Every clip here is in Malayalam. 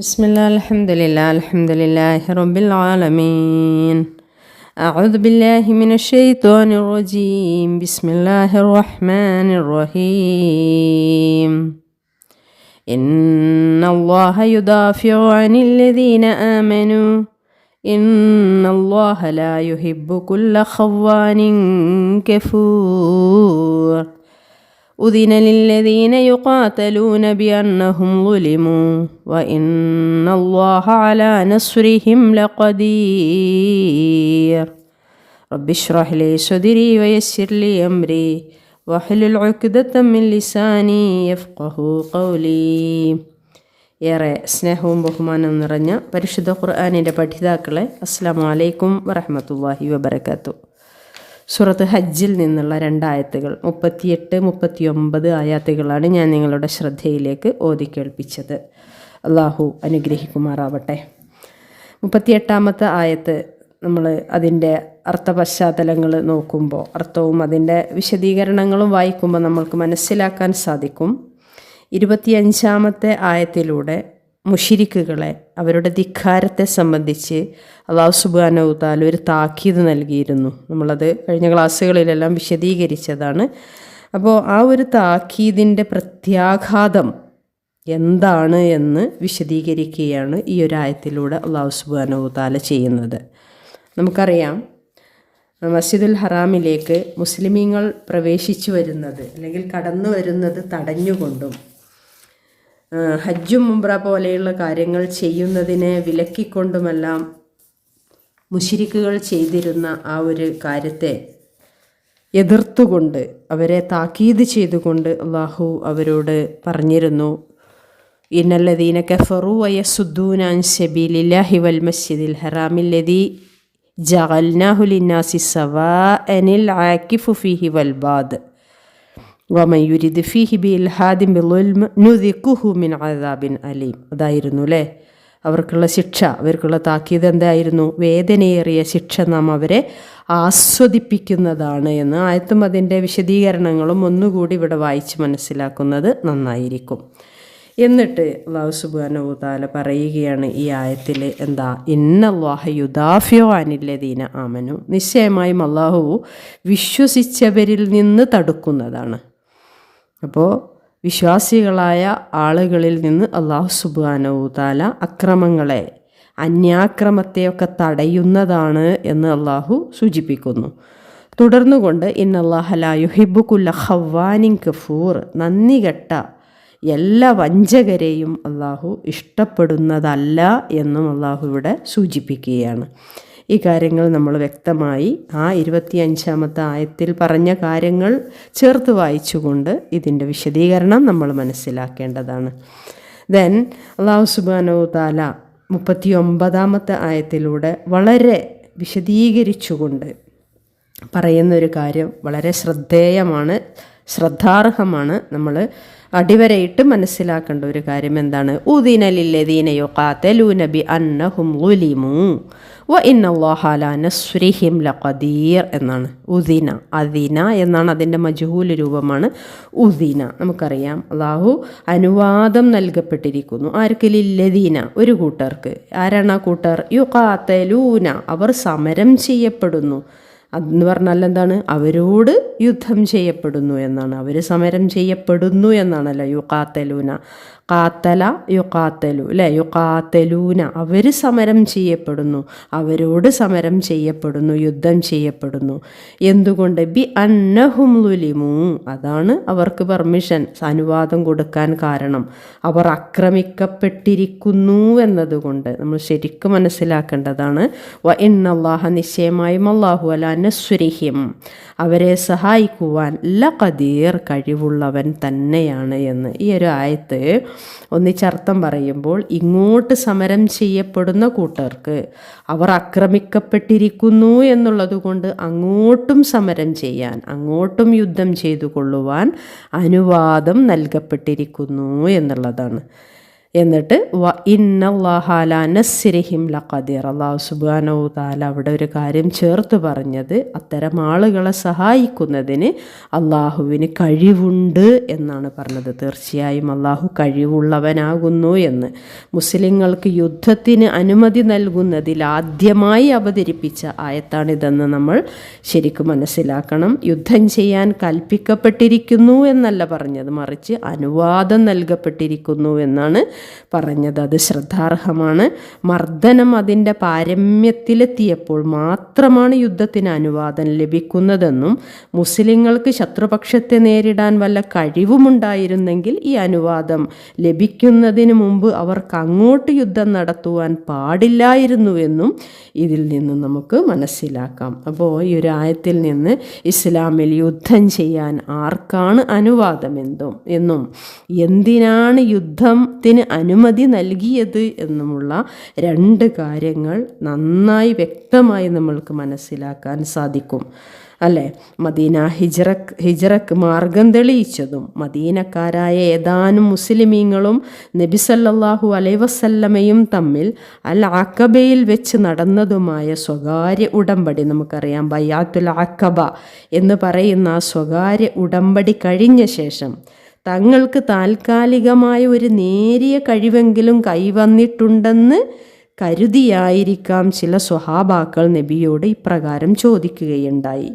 بسم الله الحمد لله الحمد لله رب العالمين أعوذ بالله من الشيطان الرجيم بسم الله الرحمن الرحيم إن الله يدافع عن الذين آمنوا إن الله لا يحب كل خوان كفور أذن للذين يقاتلون بأنهم ظلموا وإن الله على نصرهم لقدير رب اشرح لي صدري ويسر لي أمري واحلل عقدة من لساني يفقه قولي ഏറെ സ്നേഹവും ബഹുമാനവും നിറഞ്ഞ പരിശുദ്ധ ഖുർആാനിൻ്റെ പഠിതാക്കളെ അസ്സാം വലൈക്കും വറഹമത്തല്ലാഹി വബർക്കാത്തു സൂറത്ത് ഹജ്ജിൽ നിന്നുള്ള രണ്ടായത്തുകൾ മുപ്പത്തിയെട്ട് മുപ്പത്തിയൊമ്പത് ആയാത്തുകളാണ് ഞാൻ നിങ്ങളുടെ ശ്രദ്ധയിലേക്ക് ഓതി കേൾപ്പിച്ചത്. അള്ളാഹു അനുഗ്രഹിക്കുമാറാവട്ടെ. മുപ്പത്തിയെട്ടാമത്തെ ആയത്ത് നമ്മൾ അതിന്റെ അർത്ഥ പശ്ചാത്തലങ്ങൾ നോക്കുമ്പോൾ അർത്ഥവും അതിന്റെ വിശദീകരണങ്ങളും വായിക്കുമ്പോൾ നമ്മൾക്ക് മനസ്സിലാക്കാൻ സാധിക്കും. ഇരുപത്തിയഞ്ചാമത്തെ ആയത്തിലൂടെ മുഷിരിക്കുകളെ അവരുടെ ധിക്കാരത്തെ സംബന്ധിച്ച് അള്ളാഹു സുബാനൗതാൽ ഒരു താക്കീത് നൽകിയിരുന്നു. നമ്മളത് കഴിഞ്ഞ ക്ലാസ്സുകളിലെല്ലാം വിശദീകരിച്ചതാണ്. അപ്പോൾ ആ ഒരു താക്കീതിന്റെ പ്രത്യാഘാതം എന്താണ് എന്ന് വിശദീകരിക്കുകയാണ് ഈ ഒരു ആയത്തിലൂടെ അള്ളാഹു സുബാനൗതാല ചെയ്യുന്നത്. നമുക്കറിയാം മസ്ജിദുൽ ഹറാമിലേക്ക് മുസ്ലിമീങ്ങൾ പ്രവേശിച്ചു വരുന്നത് അല്ലെങ്കിൽ കടന്നു വരുന്നത് തടഞ്ഞുകൊണ്ടും ഹജ്ജും മുംബ്ര പോലെയുള്ള കാര്യങ്ങൾ ചെയ്യുന്നതിനെ വിലക്കിക്കൊണ്ടുമെല്ലാം മുഷിരിക്കുകൾ ചെയ്തിരുന്ന ആ ഒരു കാര്യത്തെ എതിർത്തുകൊണ്ട് അവരെ താക്കീത് ചെയ്തുകൊണ്ട് അള്ളാഹു അവരോട് പറഞ്ഞിരുന്നു. ഇന്നല്ലദീന കഫറു വയസുദ്ദൂനാൻ ഷബീലില്ലാഹി വൽ മസ്ജിദിൽ ഹറാമില്ലതി ജഅൽനാഹു ലിന്നാസി സവാഅനിൽ ആക്കിഫു ഫീഹി വൽ ബാദ്. വമൻ യുരിദ് ഫീഹി ബി ഇൽഹാദിൻ അദാബിൻ അലീം അതായിരുന്നു അല്ലേ അവർക്കുള്ള ശിക്ഷ അവർക്കുള്ള താക്കീത് എന്തായിരുന്നു? വേദനയേറിയ ശിക്ഷ നാം അവരെ ആസ്വദിപ്പിക്കുന്നതാണ് എന്ന് ആയത്തും അതിന്റെ വിശദീകരണങ്ങളും ഒന്നുകൂടി ഇവിടെ വായിച്ച് മനസ്സിലാക്കുന്നത് നന്നായിരിക്കും. എന്നിട്ട് അള്ളാഹു പറയുകയാണ് ഈ ആയത്തിൽ എന്താ? ഇന്നല്ലാഹ യുദാഫിയോ അനില്ലദീന ആമനു. നിശ്ചയമായും അള്ളാഹു വിശ്വസിച്ചവരിൽ നിന്ന് തടുക്കുന്നതാണ്. അപ്പോൾ വിശ്വാസികളായ ആളുകളിൽ നിന്ന് അള്ളാഹു സുബാനവു താല അക്രമങ്ങളെ അന്യാക്രമത്തെയൊക്കെ തടയുന്നതാണ് എന്ന് അള്ളാഹു സൂചിപ്പിക്കുന്നു. തുടർന്നുകൊണ്ട് ഇന്നല്ലാഹല യുഹിബുക്കുല്ല ഹവാനിൻ കഫൂർ നന്ദി കെട്ട എല്ലാ വഞ്ചകരെയും അള്ളാഹു ഇഷ്ടപ്പെടുന്നതല്ല എന്നും അള്ളാഹു ഇവിടെ സൂചിപ്പിക്കുകയാണ്. ഈ കാര്യങ്ങൾ നമ്മൾ വ്യക്തമായി ആ ഇരുപത്തിയഞ്ചാമത്തെ ആയത്തിൽ പറഞ്ഞ കാര്യങ്ങൾ ചേർത്ത് വായിച്ചുകൊണ്ട് ഇതിന്റെ വിശദീകരണം നമ്മൾ മനസ്സിലാക്കേണ്ടതാണ്. ദെൻ അള്ളാഹു സുബാനോ താല മുപ്പത്തി ഒമ്പതാമത്തെ ആയത്തിലൂടെ വളരെ വിശദീകരിച്ചുകൊണ്ട് പറയുന്നൊരു കാര്യം വളരെ ശ്രദ്ധേയമാണ് ശ്രദ്ധാർഹമാണ്. നമ്മൾ അടിവരയിട്ട് മനസ്സിലാക്കേണ്ട ഒരു കാര്യം എന്താണ്? ഉദിനലില്ലദീനയോ കാത്തലൂന ബി അന്നഹും ഉലിമു. വ ലഖദീർ എന്നാണ്. ഉദിന അദിന എന്നാണ് അതിന്റെ മജുഹൂല രൂപമാണ്. ഉദിന നമുക്കറിയാം. അള്ളാഹു അനുവാദം നൽകപ്പെട്ടിരിക്കുന്നു. ആർക്കിലില്ലദീന ഒരു കൂട്ടർക്ക്. ആരാണ് ആ കൂട്ടർ? യു കാത്തലൂന അവർ സമരം ചെയ്യപ്പെടുന്നു. അതെന്ന് പറഞ്ഞാൽ എന്താണ്? അവരോട് യുദ്ധം ചെയ്യപ്പെടുന്നു എന്നാണ്. അവർ സമരം ചെയ്യപ്പെടുന്നു എന്നാണല്ലോ? യു കാത്തലൂന കാത്തല യു കാത്തലു അല്ലേ? യു കാത്തലൂന അവർ സമരം ചെയ്യപ്പെടുന്നു. അവരോട് സമരം ചെയ്യപ്പെടുന്നു യുദ്ധം ചെയ്യപ്പെടുന്നു. എന്തുകൊണ്ട്? ബി അന്നഹും ലുലിമു. അതാണ് അവർക്ക് പെർമിഷൻ അനുവാദം കൊടുക്കാൻ കാരണം. അവർ ആക്രമിക്കപ്പെട്ടിരിക്കുന്നു എന്നതുകൊണ്ട് നമ്മൾ ശരിക്കും മനസ്സിലാക്കേണ്ടതാണ്. വ ഇന്നല്ലാഹ നിശ്ചയമായും അള്ളാഹു അല നസ്വരിഹിം അവരെ സഹായിക്കുവാൻ ലഖദീർ കഴിവുള്ളവൻ തന്നെയാണ് എന്ന്. ഈ ഒരു ആയത്ത് ഒന്നിച്ചർത്ഥം പറയുമ്പോൾ ഇങ്ങോട്ട് സമരം ചെയ്യപ്പെടുന്ന കൂട്ടർക്ക് അവർ ആക്രമിക്കപ്പെട്ടിരിക്കുന്നു എന്നുള്ളത് കൊണ്ട് അങ്ങോട്ടും സമരം ചെയ്യാൻ അങ്ങോട്ടും യുദ്ധം ചെയ്തു കൊള്ളുവാൻ അനുവാദം നൽകപ്പെട്ടിരിക്കുന്നു എന്നുള്ളതാണ്. എന്നിട്ട് വ ഇന്നല്ലാഹാല ലഖദീർ. അള്ളാഹു സുബാനോ താല അവിടെ ഒരു കാര്യം ചേർത്ത് പറഞ്ഞത് അത്തരം ആളുകളെ സഹായിക്കുന്നതിന് അള്ളാഹുവിന് കഴിവുണ്ട് എന്നാണ് പറഞ്ഞത്. തീർച്ചയായും അള്ളാഹു കഴിവുള്ളവനാകുന്നു എന്ന്. മുസ്ലിങ്ങൾക്ക് യുദ്ധത്തിന് അനുമതി നൽകുന്നതിൽ ആദ്യമായി അവതരിപ്പിച്ച ആയത്താണിതെന്ന് നമ്മൾ ശരിക്കും മനസ്സിലാക്കണം. യുദ്ധം ചെയ്യാൻ കൽപ്പിക്കപ്പെട്ടിരിക്കുന്നു എന്നല്ല പറഞ്ഞത്. മറിച്ച് അനുവാദം നൽകപ്പെട്ടിരിക്കുന്നു എന്നാണ് പറഞ്ഞത്. അത് ശ്രദ്ധാർഹമാണ്. മർദ്ദനം അതിന്റെ പാരമ്യത്തിലെത്തിയപ്പോൾ മാത്രമാണ് യുദ്ധത്തിന് അനുവാദം ലഭിക്കുന്നതെന്നും മുസ്ലിങ്ങൾക്ക് ശത്രുപക്ഷത്തെ നേരിടാൻ വല്ല കഴിവുമുണ്ടായിരുന്നെങ്കിൽ ഈ അനുവാദം ലഭിക്കുന്നതിന് മുമ്പ് അവർക്ക് അങ്ങോട്ട് യുദ്ധം നടത്തുവാൻ പാടില്ലായിരുന്നുവെന്നും ഇതിൽ നിന്ന് നമുക്ക് മനസ്സിലാക്കാം. അപ്പോൾ ഈ ഒരു ആയത്തിൽ നിന്ന് ഇസ്ലാമിൽ യുദ്ധം ചെയ്യാൻ ആർക്കാണ് അനുവാദമെന്തും എന്നും എന്തിനാണ് യുദ്ധത്തിന് അനുമതി നൽകിയത് എന്നുമുള്ള രണ്ട് കാര്യങ്ങൾ നന്നായി വ്യക്തമായി നമ്മൾക്ക് മനസ്സിലാക്കാൻ സാധിക്കും. അല്ലേ? മദീന ഹിജറക്ക് ഹിജറക്ക് മാർഗം തെളിയിച്ചതും മദീനക്കാരായ ഏതാനും മുസ്ലിമീങ്ങളും നബിസല്ലാഹു അലൈവസല്ലമയും അലൈ വസല്ലമയും തമ്മിൽ അൽ അക്കബയിൽ വെച്ച് നടന്നതുമായ സ്വകാര്യ ഉടമ്പടി നമുക്കറിയാം. ബയ്യാത്തുൽ അക്കബ എന്ന് പറയുന്ന സ്വകാര്യ ഉടമ്പടി കഴിഞ്ഞ ശേഷം തങ്ങൾക്ക് താൽക്കാലികമായ ഒരു നേരിയ കഴിവെങ്കിലും കൈവന്നിട്ടുണ്ടെന്ന് കരുതിയായിരിക്കാം ചില സ്വഹാബാക്കൾ നബിയോട് ഇപ്രകാരം ചോദിക്കുകയുണ്ടായി.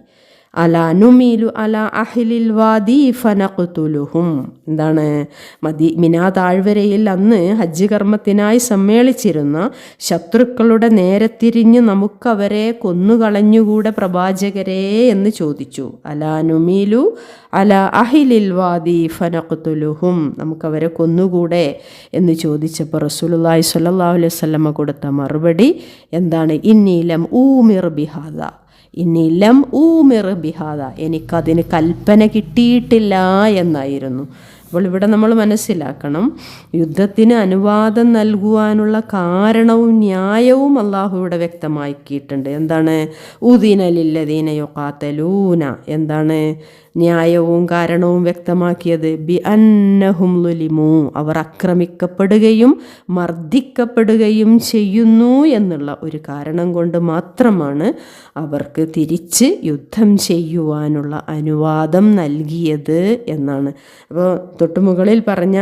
അല നുമീലു അല അഹിലിൽ വാദി ഫനഖുതുലുഹും. എന്താണ്? മദി മിനാ താഴ്വരയിൽ അന്ന് ഹജ്ജ് കർമ്മത്തിനായി സമ്മേളിച്ചിരുന്ന ശത്രുക്കളുടെ നേരെ തിരിഞ്ഞ് നമുക്കവരെ കൊന്നുകളഞ്ഞുകൂടെ പ്രവാചകരെ എന്ന് ചോദിച്ചു. അല നുമീലു അല അഹിലിൽ വാദി ഫനഖുതുലുഹും. നമുക്കവരെ കൊന്നുകൂടെ എന്ന് ചോദിച്ചപ്പോൾ റസൂലുള്ളാഹി സ്വല്ലല്ലാഹു അലൈഹി വസല്ലമ കൊടുത്ത മറുപടി എന്താണ്? ഇന്നീലം ഊമിർ ബിഹാദ. ഇന്നിലം ഊമിർ ബിഹാദ എനിക്കതിന് കൽപ്പന കിട്ടിയിട്ടില്ല എന്നായിരുന്നു. അപ്പോൾ ഇവിടെ നമ്മൾ മനസ്സിലാക്കണം യുദ്ധത്തിന് അനുവാദം നൽകുവാനുള്ള കാരണവും ന്യായവും അള്ളാഹു ഇവിടെ വ്യക്തമാക്കിയിട്ടുണ്ട്. എന്താണ്? ഉദീനലില്ലദീന യുക്കാത്തലൂന എന്താണ് ന്യായവും കാരണവും വ്യക്തമാക്കിയത്? ബി അന്നഹും ലുലിമു. അവർ ആക്രമിക്കപ്പെടുകയും മർദ്ദിക്കപ്പെടുകയും ചെയ്യുന്നു എന്നുള്ള ഒരു കാരണം കൊണ്ട് മാത്രമാണ് അവർക്ക് തിരിച്ച് യുദ്ധം ചെയ്യുവാനുള്ള അനുവാദം നൽകിയത് എന്നാണ്. അപ്പോൾ തൊട്ടുമുകളിൽ പറഞ്ഞ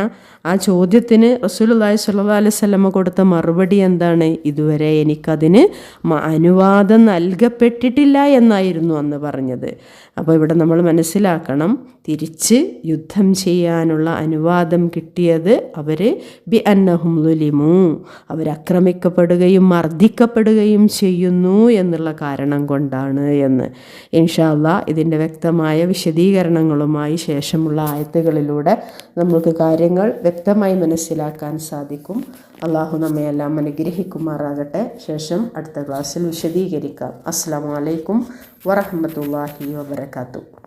ആ ചോദ്യത്തിന് റസൂലുള്ളാഹി സ്വല്ലല്ലാഹു അലൈഹി വസല്ലമ കൊടുത്ത മറുപടി എന്താണ്? ഇതുവരെ എനിക്കതിന് അനുവാദം നൽകപ്പെട്ടിട്ടില്ല എന്നായിരുന്നു അന്ന് പറഞ്ഞത്. അപ്പോൾ ഇവിടെ നമ്മൾ മനസ്സിലാക്കണം തിരിച്ച് യുദ്ധം ചെയ്യാനുള്ള അനുവാദം കിട്ടിയത് അവർ ബി അന്നഹും ലുലിമു അവരാക്രമിക്കപ്പെടുകയും മർദ്ദിക്കപ്പെടുകയും ചെയ്യുന്നു എന്നുള്ള കാരണം കൊണ്ടാണ് എന്ന്. ഇൻഷാല്ല ഇതിന്റെ വ്യക്തമായ വിശദീകരണങ്ങളുമായി ശേഷമുള്ള ആയത്തുകളിലൂടെ നമുക്ക് കാര്യങ്ങൾ വ്യക്തമായി മനസ്സിലാക്കാൻ സാധിക്കും. അള്ളാഹു നമ്മയെല്ലാം അനുഗ്രഹിക്കുമാറാകട്ടെ. ശേഷം അടുത്ത ക്ലാസ്സിൽ വിശദീകരിക്കാം. അസ്സാം വലൈക്കും വറഹമത്തല്ലാഹി വബർക്കാത്തു